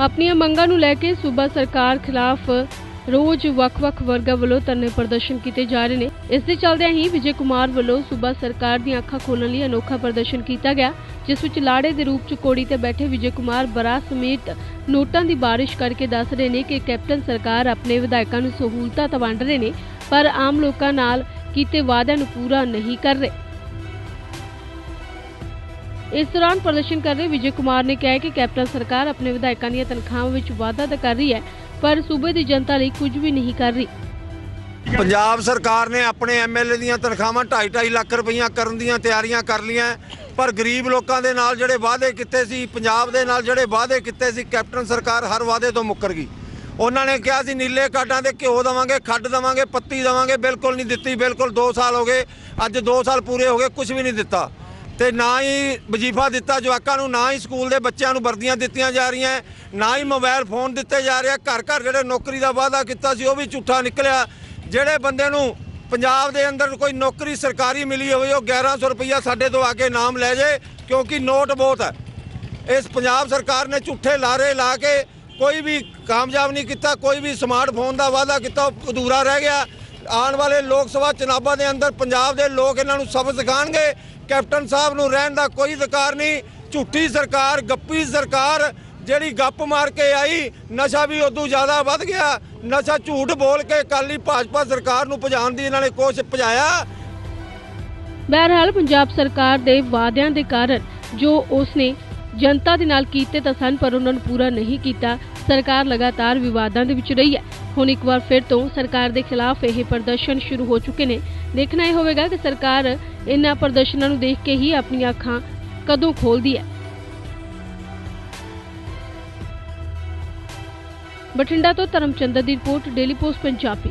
ਆਪਣੀਆਂ ਮੰਗਾਂ ਨੂੰ ਲੈ ਕੇ ਸੂਬਾ ਸਰਕਾਰ ਖਿਲਾਫ ਰੋਜ਼ ਵੱਖ-ਵੱਖ ਵਰਗਾਂ ਵੱਲੋਂ ਧਰਨੇ ਪ੍ਰਦਰਸ਼ਨ ਕੀਤੇ ਜਾ ਰਹੇ ਨੇ। ਇਸ ਦੇ ਚੱਲਦਿਆਂ ਹੀ ਵਿਜੇ ਕੁਮਾਰ ਵੱਲੋਂ ਸੂਬਾ ਸਰਕਾਰ ਦੀਆਂ ਅੱਖਾਂ ਖੋਲਣ ਲਈ ਅਨੋਖਾ ਪ੍ਰਦਰਸ਼ਨ ਕੀਤਾ ਗਿਆ, ਜਿਸ ਵਿੱਚ ਲਾੜੇ ਦੇ ਰੂਪ 'ਚ ਕੋੜੀ ਤੇ ਬੈਠੇ ਵਿਜੇ ਕੁਮਾਰ ਬਰਾ ਸਮੇਤ ਨੋਟਾਂ ਦੀ ਬਾਰਿਸ਼ ਕਰਕੇ ਦੱਸ ਰਹੇ ਨੇ ਕਿ ਕੈਪਟਨ ਸਰਕਾਰ ਆਪਣੇ ਵਿਧਾਇਕਾਂ ਨੂੰ ਸਹੂਲਤਾਂ ਤਾਂ ਵੰਡ ਰਹੇ ਨੇ, ਪਰ ਆਮ ਲੋਕਾਂ ਨਾਲ ਕੀਤੇ ਵਾਅਦਿਆਂ ਨੂੰ ਪੂਰਾ ਨਹੀਂ ਕਰ ਰਹੇ। ਇਸ ਦੌਰਾਨ ਪ੍ਰਦਰਸ਼ਨ ਕਰ ਰਹੇ ਵਿਜੇ ਕੁਮਾਰ ਨੇ ਕਿਹਾ ਕਿ ਕੈਪਟਨ ਸਰਕਾਰ ਆਪਣੇ ਵਿਧਾਇਕਾਂ ਦੀਆਂ ਤਨਖਾਹਾਂ ਵਿੱਚ ਵਾਧਾ ਤਾਂ ਕਰ ਰਹੀ ਹੈ, ਪਰ ਸੂਬੇ ਦੀ ਜਨਤਾ ਲਈ ਕੁਝ ਵੀ ਨਹੀਂ ਕਰ ਰਹੀ। ਪੰਜਾਬ ਸਰਕਾਰ ਨੇ ਆਪਣੇ ਐਮਐਲਏ ਦੀਆਂ ਤਨਖਾਹਾਂ 2.5 ਲੱਖ ਰੁਪਈਆ ਕਰਨ ਦੀਆਂ ਤਿਆਰੀਆਂ ਕਰ ਲਈਆਂ ਪਰ ਗਰੀਬ ਲੋਕਾਂ ਦੇ ਨਾਲ ਜਿਹੜੇ ਵਾਅਦੇ ਕੀਤੇ ਸੀ, ਪੰਜਾਬ ਦੇ ਨਾਲ ਜਿਹੜੇ ਵਾਅਦੇ ਕੀਤੇ ਸੀ, ਕੈਪਟਨ ਸਰਕਾਰ ਹਰ ਵਾਅਦੇ ਤੋਂ ਮੁੱਕਰ ਗਈ। ਉਹਨਾਂ ਨੇ ਕਿਹਾ ਸੀ, ਨੀਲੇ ਕਾਰਡਾਂ ਦੇ ਘਿਓ ਦਵਾਂਗੇ, ਖੱਡ ਦਵਾਂਗੇ, ਪੱਤੀ ਦਵਾਂਗੇ, ਬਿਲਕੁਲ ਨਹੀਂ ਦਿੱਤੀ, ਬਿਲਕੁਲ 2 ਸਾਲ ਹੋ ਗਏ, ਅੱਜ 2 ਸਾਲ ਪੂਰੇ ਹੋ ਗਏ ਕੁਝ ਵੀ ਨਹੀਂ ਦਿੱਤਾ। ਤੇ ਨਾ ਹੀ ਵਜ਼ੀਫਾ ਦਿੱਤਾ ਜਵਾਕਾਂ ਨੂੰ, ਨਾ ਹੀ ਸਕੂਲ ਦੇ ਬੱਚਿਆਂ ਨੂੰ ਵਰਦੀਆਂ ਦਿੱਤੀਆਂ ਜਾ ਰਹੀਆਂ, ਨਾ ਹੀ ਮੋਬਾਈਲ ਫੋਨ ਦਿੱਤੇ ਜਾ ਰਹੇ ਆ। ਘਰ ਘਰ ਜਿਹੜੇ ਨੌਕਰੀ ਦਾ ਵਾਅਦਾ ਕੀਤਾ ਸੀ, ਉਹ ਵੀ ਝੂਠਾ ਨਿਕਲਿਆ। ਜਿਹੜੇ ਬੰਦੇ ਨੂੰ ਪੰਜਾਬ ਦੇ ਅੰਦਰ ਕੋਈ ਨੌਕਰੀ ਸਰਕਾਰੀ ਮਿਲੀ ਹੋਵੇ, ਉਹ 1100 ਰੁਪਈਆ ਸਾਡੇ ਤੋਂ ਆ ਕੇ ਨਾਮ ਲੈ ਜੇ, ਕਿਉਂਕਿ ਨੋਟ ਬਹੁਤ ਹੈ। ਇਸ ਪੰਜਾਬ ਸਰਕਾਰ ਨੇ ਝੂਠੇ ਲਾਰੇ ਲਾ ਕੇ ਕੋਈ ਵੀ ਕਾਮਯਾਬ ਨਹੀਂ ਕੀਤਾ, ਕੋਈ ਵੀ ਸਮਾਰਟਫੋਨ ਦਾ ਵਾਅਦਾ ਕੀਤਾ, ਉਹ ਅਧੂਰਾ ਰਹਿ ਗਿਆ। ਆਉਣ ਵਾਲੇ ਲੋਕ ਸਭਾ ਚੁਣਾਵਾਂ ਦੇ ਅੰਦਰ ਪੰਜਾਬ ਦੇ ਲੋਕ ਇਹਨਾਂ ਨੂੰ ਸਬਕ ਸਿਖਾਣਗੇ ਕੈਪਟਨ ਸਾਹਿਬ ਨੂੰ ਰਹਿਣ ਦਾ ਕੋਈ ਅਧਿਕਾਰ ਨਹੀਂ। ਝੂਠੀ ਸਰਕਾਰ, ਗੱਪੀ ਸਰਕਾਰ ਜਿਹੜੀ ਗੱਪ ਮਾਰ ਕੇ ਆਈ, ਨਸ਼ਾ ਵੀ ਉਦੋਂ ਜ਼ਿਆਦਾ ਵੱਧ ਗਿਆ। ਨਸ਼ਾ ਝੂਠ ਬੋਲ ਕੇ ਕਾਲੀ ਭਾਜਪਾ ਸਰਕਾਰ ਨੂੰ ਭਜਾਉਣ ਦੀ ਇਹਨਾਂ ਨੇ ਕੋਸ਼ਿਸ਼ ਭਜਾਇਆ। ਬਹਰਹਾਲ ਪੰਜਾਬ ਸਰਕਾਰ ਦੇ ਵਾਅਦਿਆਂ ਦੇ ਕਾਰਨ ਜੋ ਉਸਨੇ ਜਨਤਾ ਦੇ ਨਾਲ ਕੀਤੇ ਤਾਂ ਸਨ, ਪਰ ਉਹਨਾਂ ਨੂੰ ਪੂਰਾ ਨਹੀਂ ਕੀਤਾ। ਸਰਕਾਰ ਲਗਾਤਾਰ ਵਿਵਾਦਾਂ ਦੇ ਵਿੱਚ ਰਹੀ ਹੈ। ਹੁਣ ਇੱਕ ਵਾਰ ਫਿਰ ਤੋਂ ਸਰਕਾਰ ਦੇ ਖਿਲਾਫ ਇਹ ਪ੍ਰਦਰਸ਼ਨ ਸ਼ੁਰੂ ਹੋ ਚੁੱਕੇ ਨੇ। ਦੇਖਣਾ ਇਹ ਹੋਵੇਗਾ ਕਿ ਸਰਕਾਰ ਇਹਨਾਂ ਪ੍ਰਦਰਸ਼ਨਾਂ ਨੂੰ ਦੇਖ ਕੇ ਹੀ ਆਪਣੀਆਂ ਅੱਖਾਂ ਕਦੋਂ ਖੋਲਦੀ ਹੈ। ਬਠਿੰਡਾ ਤੋਂ ਧਰਮਚੰਦਰ ਦੀ ਰਿਪੋਰਟ, ਡੇਲੀ ਪੋਸਟ, ਪੰਜਾਬੀ।